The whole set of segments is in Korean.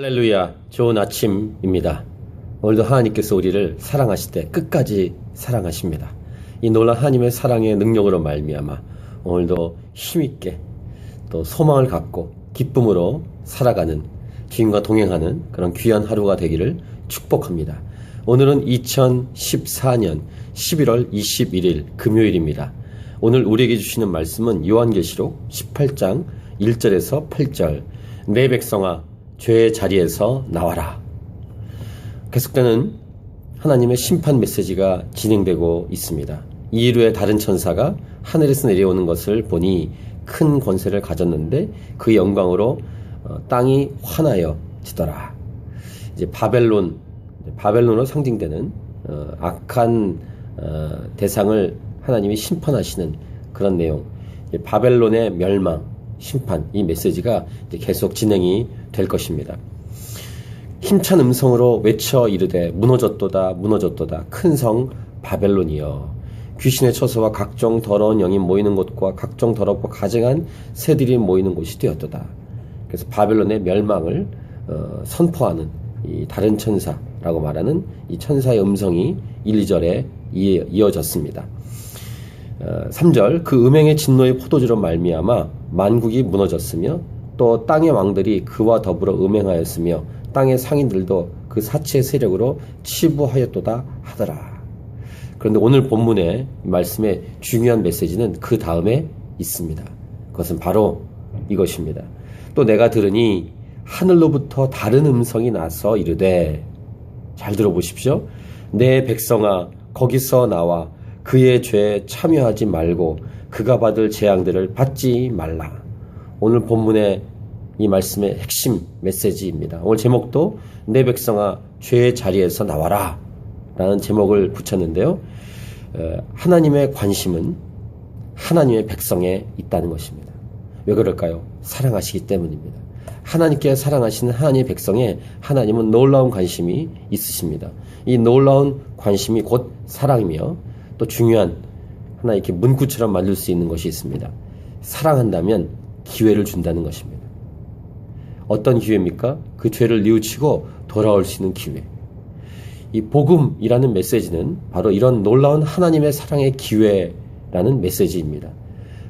할렐루야, 좋은 아침입니다. 오늘도 하나님께서 우리를 사랑하실 때 끝까지 사랑하십니다. 이 놀란 하나님의 사랑의 능력으로 말미암아 오늘도 힘있게 또 소망을 갖고 기쁨으로 살아가는 주님과 동행하는 그런 귀한 하루가 되기를 축복합니다. 오늘은 2014년 11월 21일 금요일입니다. 오늘 우리에게 주시는 말씀은 요한계시록 18장 1절에서 8절 내 백성아 죄의 자리에서 나와라. 계속되는 하나님의 심판 메시지가 진행되고 있습니다. 이후에 다른 천사가 하늘에서 내려오는 것을 보니 큰 권세를 가졌는데 그 영광으로 어, 땅이 환하여 지더라. 이제 바벨론, 바벨론으로 상징되는 어, 악한 어, 대상을 하나님이 심판하시는 그런 내용. 바벨론의 멸망, 심판, 이 메시지가 계속 진행이 될 것입니다. 힘찬 음성으로 외쳐 이르되 무너졌도다 무너졌도다 큰 성 바벨론이여 귀신의 처소와 각종 더러운 영이 모이는 곳과 각종 더럽고 가증한 새들이 모이는 곳이 되었도다. 그래서 바벨론의 멸망을 어, 선포하는 이 다른 천사라고 말하는 이 천사의 음성이 1, 2절에 이어졌습니다. 3절 어, 그 음행의 진노의 포도주로 말미암아 만국이 무너졌으며 또 땅의 왕들이 그와 더불어 음행하였으며 땅의 상인들도 그 사치의 세력으로 치부하였도다 하더라. 그런데 오늘 본문의 말씀의 중요한 메시지는 그 다음에 있습니다. 그것은 바로 이것입니다. 또 내가 들으니 하늘로부터 다른 음성이 나서 이르되 잘 들어보십시오. 내 백성아 거기서 나와 그의 죄에 참여하지 말고 그가 받을 재앙들을 받지 말라. 오늘 본문의 이 말씀의 핵심 메시지입니다. 오늘 제목도 내 백성아 죄의 자리에서 나와라 라는 제목을 붙였는데요. 하나님의 관심은 하나님의 백성에 있다는 것입니다. 왜 그럴까요? 사랑하시기 때문입니다. 하나님께 사랑하시는 하나님의 백성에 하나님은 놀라운 관심이 있으십니다. 이 놀라운 관심이 곧 사랑이며 또 중요한 하나 이렇게 문구처럼 만들 수 있는 것이 있습니다. 사랑한다면 기회를 준다는 것입니다. 어떤 기회입니까? 그 죄를 뉘우치고 돌아올 수 있는 기회. 이 복음이라는 메시지는 바로 이런 놀라운 하나님의 사랑의 기회라는 메시지입니다.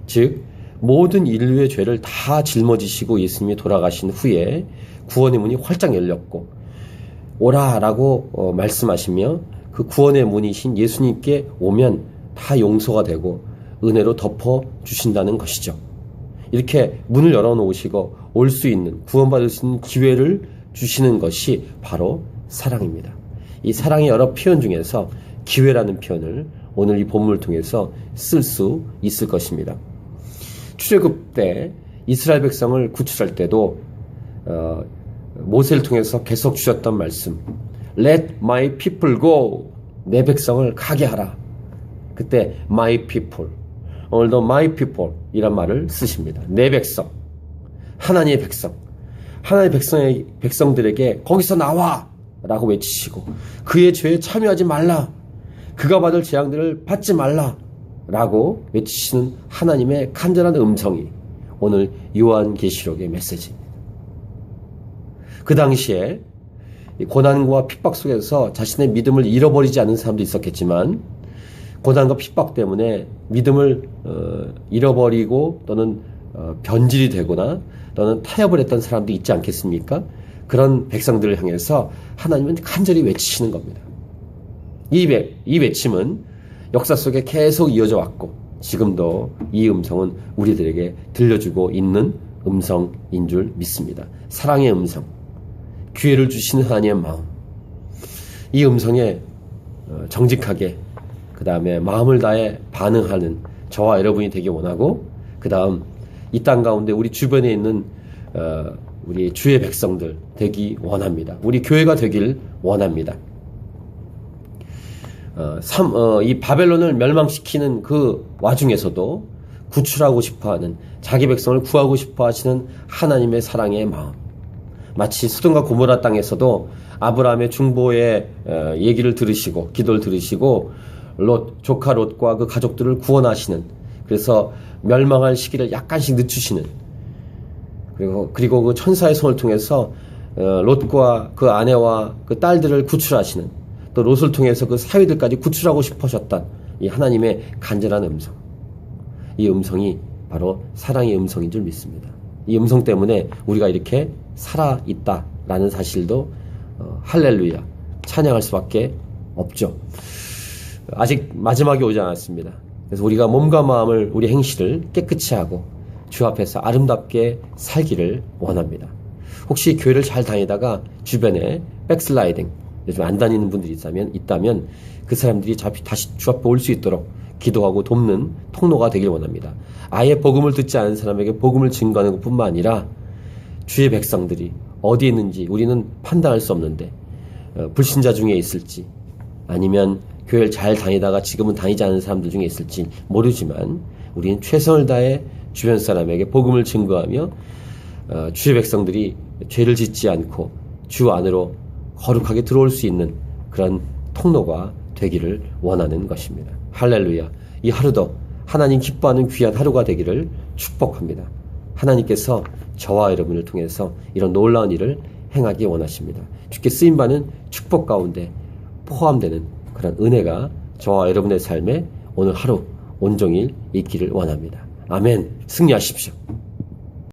즉, 모든 인류의 죄를 다 짊어지시고 예수님이 돌아가신 후에 구원의 문이 활짝 열렸고, 오라 라고 어, 말씀하시며 그 구원의 문이신 예수님께 오면 다 용서가 되고 은혜로 덮어 주신다는 것이죠. 이렇게 문을 열어 놓으시고 올 수 있는 구원받을 수 있는 기회를 주시는 것이 바로 사랑입니다. 이 사랑의 여러 표현 중에서 기회라는 표현을 오늘 이 본문을 통해서 쓸 수 있을 것입니다. 출애굽 때 이스라엘 백성을 구출할 때도 어, 모세를 통해서 계속 주셨던 말씀 Let my people go. 내 백성을 가게 하라. 그때 my people. 오늘도 my people 이란 말을 쓰십니다. 내 백성. 하나님의 백성. 하나님의 백성의 백성들에게 거기서 나와! 라고 외치시고 그의 죄에 참여하지 말라. 그가 받을 재앙들을 받지 말라. 라고 외치시는 하나님의 간절한 음성이 오늘 요한계시록의 메시지입니다. 그 당시에 고난과 핍박 속에서 자신의 믿음을 잃어버리지 않은 사람도 있었겠지만 고난과 핍박 때문에 믿음을 어, 잃어버리고 또는 어, 변질이 되거나 또는 타협을 했던 사람도 있지 않겠습니까? 그런 백성들을 향해서 하나님은 간절히 외치시는 겁니다. 이, 외, 이 외침은 역사 속에 계속 이어져 왔고 지금도 이 음성은 우리들에게 들려주고 있는 음성인 줄 믿습니다. 사랑의 음성. 기회를 주시는 하나님의 마음. 이 음성에 어, 정직하게 그 다음에 마음을 다해 반응하는 저와 여러분이 되기 원하고 그 다음 이 땅 가운데 우리 주변에 있는 어, 우리 주의 백성들 되기 원합니다. 우리 교회가 되길 원합니다. 어, 삼, 어, 이 바벨론을 멸망시키는 그 와중에서도 구출하고 싶어하는 자기 백성을 구하고 싶어하시는 하나님의 사랑의 마음. 마치 수동과 고모라 땅에서도 아브라함의 중보의 어, 얘기를 들으시고 기도를 들으시고 롯 조카 롯과 그 가족들을 구원하시는 그래서 멸망할 시기를 약간씩 늦추시는 그리고 그리고 그 천사의 손을 통해서 어, 롯과 그 아내와 그 딸들을 구출하시는 또 롯을 통해서 그 사위들까지 구출하고 싶으셨던 이 하나님의 간절한 음성. 이 음성이 바로 사랑의 음성인 줄 믿습니다. 이 음성 때문에 우리가 이렇게 살아 있다라는 사실도 어, 할렐루야 찬양할 수밖에 없죠. 아직 마지막에 오지 않았습니다. 그래서 우리가 몸과 마음을 우리 행실을 깨끗이 하고 주 앞에서 아름답게 살기를 원합니다. 혹시 교회를 잘 다니다가 주변에 백슬라이딩 요즘 안 다니는 분들이 있다면 있다면 그 사람들이 다시 주 앞에 올 수 있도록 기도하고 돕는 통로가 되길 원합니다. 아예 복음을 듣지 않은 사람에게 복음을 증거하는 것뿐만 아니라 주의 백성들이 어디 있는지 우리는 판단할 수 없는데 어, 불신자 중에 있을지 아니면 교회를 잘 다니다가 지금은 다니지 않는 사람들 중에 있을지 모르지만 우리는 최선을 다해 주변 사람에게 복음을 증거하며 어, 주의 백성들이 죄를 짓지 않고 주 안으로 거룩하게 들어올 수 있는 그런 통로가 되기를 원하는 것입니다. 할렐루야. 이 하루도 하나님 기뻐하는 귀한 하루가 되기를 축복합니다. 하나님께서 저와 여러분을 통해서 이런 놀라운 일을 행하기 원하십니다. 주께 쓰임 받는 축복 가운데 포함되는 그런 은혜가 저와 여러분의 삶에 오늘 하루 온종일 있기를 원합니다. 아멘. 승리하십시오.